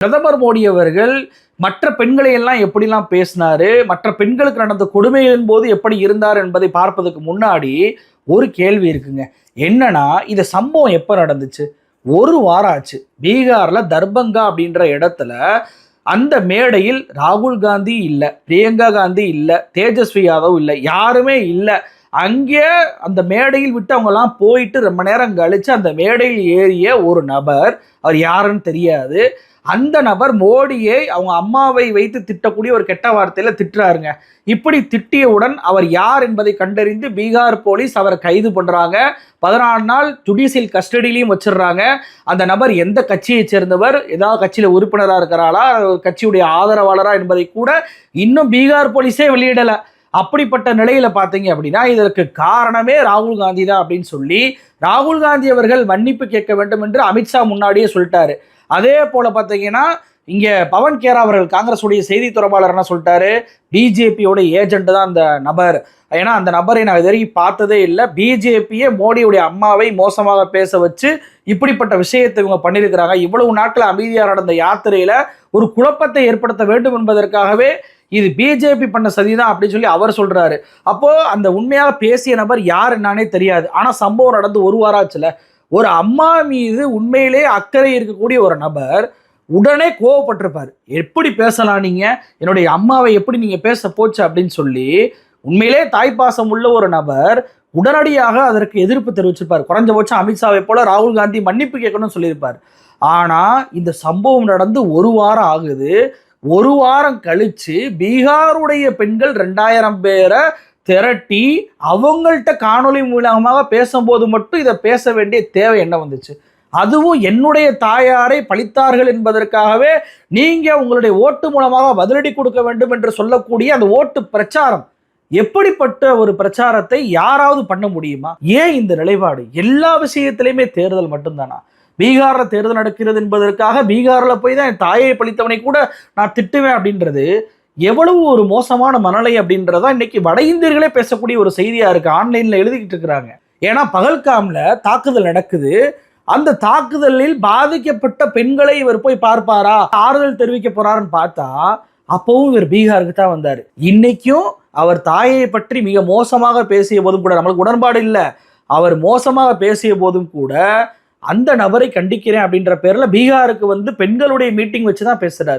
பிரதமர் மோடி அவர்கள் மற்ற பெண்களை எல்லாம் எப்படிலாம் பேசினாரு? மற்ற பெண்களுக்கு நடந்த கொடுமைகளின் போது எப்படி இருந்தார் என்பதை பார்ப்பதற்கு முன்னாடி ஒரு கேள்வி இருக்குங்க. என்னன்னா இந்த சம்பவம் எப்போ நடந்துச்சு? ஒரு வாரம் ஆச்சு. பீகார்ல தர்பங்கா அப்படின்ற இடத்துல அந்த மேடையில் ராகுல் காந்தி இல்லை பிரியங்கா காந்தி இல்லை தேஜஸ்வி யாதவ் இல்லை யாருமே இல்லை. அங்கே அந்த மேடையில் விட்டு அவங்கெல்லாம் போயிட்டு ரொம்ப நேரம் கழிச்சு அந்த மேடையில் ஏறிய ஒரு நபர் அவர் யாருன்னு தெரியாது. அந்த நபர் மோடியை அவங்க அம்மாவை வைத்து திட்டக்கூடிய ஒரு கெட்ட வார்த்தையில திட்டுறாருங்க. இப்படி திட்டியவுடன் அவர் யார் என்பதை கண்டறிந்து பீகார் போலீஸ் அவரை கைது பண்றாங்க. பதினாலு நாள் ஜுடிஷியல் கஸ்டடியிலையும் வச்சிடுறாங்க. அந்த நபர் எந்த கட்சியை சேர்ந்தவர் ஏதாவது கட்சியில உறுப்பினராக இருக்கிறாரா கட்சியுடைய ஆதரவாளரா என்பதை கூட இன்னும் பீகார் போலீஸே வெளியிடலை. அப்படிப்பட்ட நிலையில பார்த்தீங்க அப்படின்னா இதற்கு காரணமே ராகுல் காந்தி தான் அப்படின்னு சொல்லி ராகுல் காந்தி அவர்கள் மன்னிப்பு கேட்க வேண்டும் என்று அமித்ஷா முன்னாடியே சொல்லிட்டாரு. அதே போல பார்த்தீங்கன்னா இங்க பவன் கேரா அவர்கள் காங்கிரஸ் உடைய செய்தி தொடர்பாளர் என்ன சொல்லிட்டாரு? பிஜேபியோட ஏஜென்ட் தான் அந்த நபர். ஏன்னா அந்த நபரை நான் இது வரைக்கும் பார்த்ததே இல்லை. பிஜேபியே மோடியுடைய அம்மாவை மோசமாக பேச வச்சு இப்படிப்பட்ட விஷயத்தை இவங்க பண்ணியிருக்கிறாங்க. இவ்வளவு நாட்கள் அமைதியாக நடந்த யாத்திரையில ஒரு குழப்பத்தை ஏற்படுத்த வேண்டும் என்பதற்காகவே இது பிஜேபி பண்ண சதிதான் அப்படின்னு சொல்லி அவர் சொல்றாரு. அப்போ அந்த உண்மையாக பேசிய நபர் யார் என்னன்னே தெரியாது. ஆனா சம்பவம் நடந்து ஒரு வாரம் ஆச்சுல. ஒரு அம்மா மீது உண்மையிலே அக்கறை இருக்கக்கூடிய ஒரு நபர் உடனே கோவப்பட்டிருப்பார். எப்படி பேசலாம் நீங்க? என்னுடைய அம்மாவை எப்படி நீங்க பேச போச்சு? அப்படின்னு சொல்லி உண்மையிலே தாய்ப்பாசம் உள்ள ஒரு நபர் உடனடியாக அதற்கு எதிர்ப்பு தெரிவிச்சிருப்பார். குறைஞ்சபட்சம் அமித்ஷாவை போல ராகுல் காந்தி மன்னிப்பு கேட்கணும்னு சொல்லியிருப்பார். ஆனால் இந்த சம்பவம் நடந்து ஒரு வாரம் ஆகுது. ஒரு வாரம் கழிச்சு பீகாருடைய பெண்கள் ரெண்டாயிரம் பேரை திரட்டி அவங்கள்ட்ட காணொலி மூலமாக பேசும்போது மட்டும் இதை பேச வேண்டிய தேவை என்ன வந்துச்சு? அதுவும் என்னுடைய தாயாரை பழித்தார்கள் என்பதற்காகவே நீங்கள் உங்களுடைய ஓட்டு மூலமாக பதிலடி கொடுக்க வேண்டும் என்று சொல்லக்கூடிய அந்த ஓட்டு பிரச்சாரம். எப்படிப்பட்ட ஒரு பிரச்சாரத்தை யாராவது பண்ண முடியுமா? ஏன் இந்த நிலைப்பாடு? எல்லா விஷயத்திலையுமே தேர்தல் மட்டும்தானா? பீகாரில் தேர்தல் நடக்கிறது என்பதற்காக பீகாரில் போய் தான் என் தாயை பழித்தவனை கூட நான் திட்டுவேன் அப்படின்றது எவ்வளவு ஒரு மோசமான மனநிலை அப்படின்றதான் இன்னைக்கு வட இந்தியர்களே பேசக்கூடிய ஒரு செய்தியாக இருக்குது ஆன்லைனில் எழுதிக்கிட்டு இருக்கிறாங்க. ஏன்னா பகல்காம்ல தாக்குதல் நடக்குது. அந்த தாக்குதலில் பாதிக்கப்பட்ட பெண்களை இவர் போய் பார்ப்பாரா? ஆறுதல் தெரிவிக்க போறாருன்னு பார்த்தா அப்பவும் இவர் பீகாருக்கு தான் வந்தார். இன்னைக்கும் அவர் தாயை பற்றி மிக மோசமாக பேசிய போதும் கூட நம்மளுக்கு உடன்பாடு இல்லை. அவர் மோசமாக பேசிய போதும் கூட அந்த நபரை கண்டிக்கிறேன் அப்படின்ற பேரில் பீகாருக்கு வந்து பெண்களுடைய மீட்டிங் வச்சு தான் பேசுகிறாரு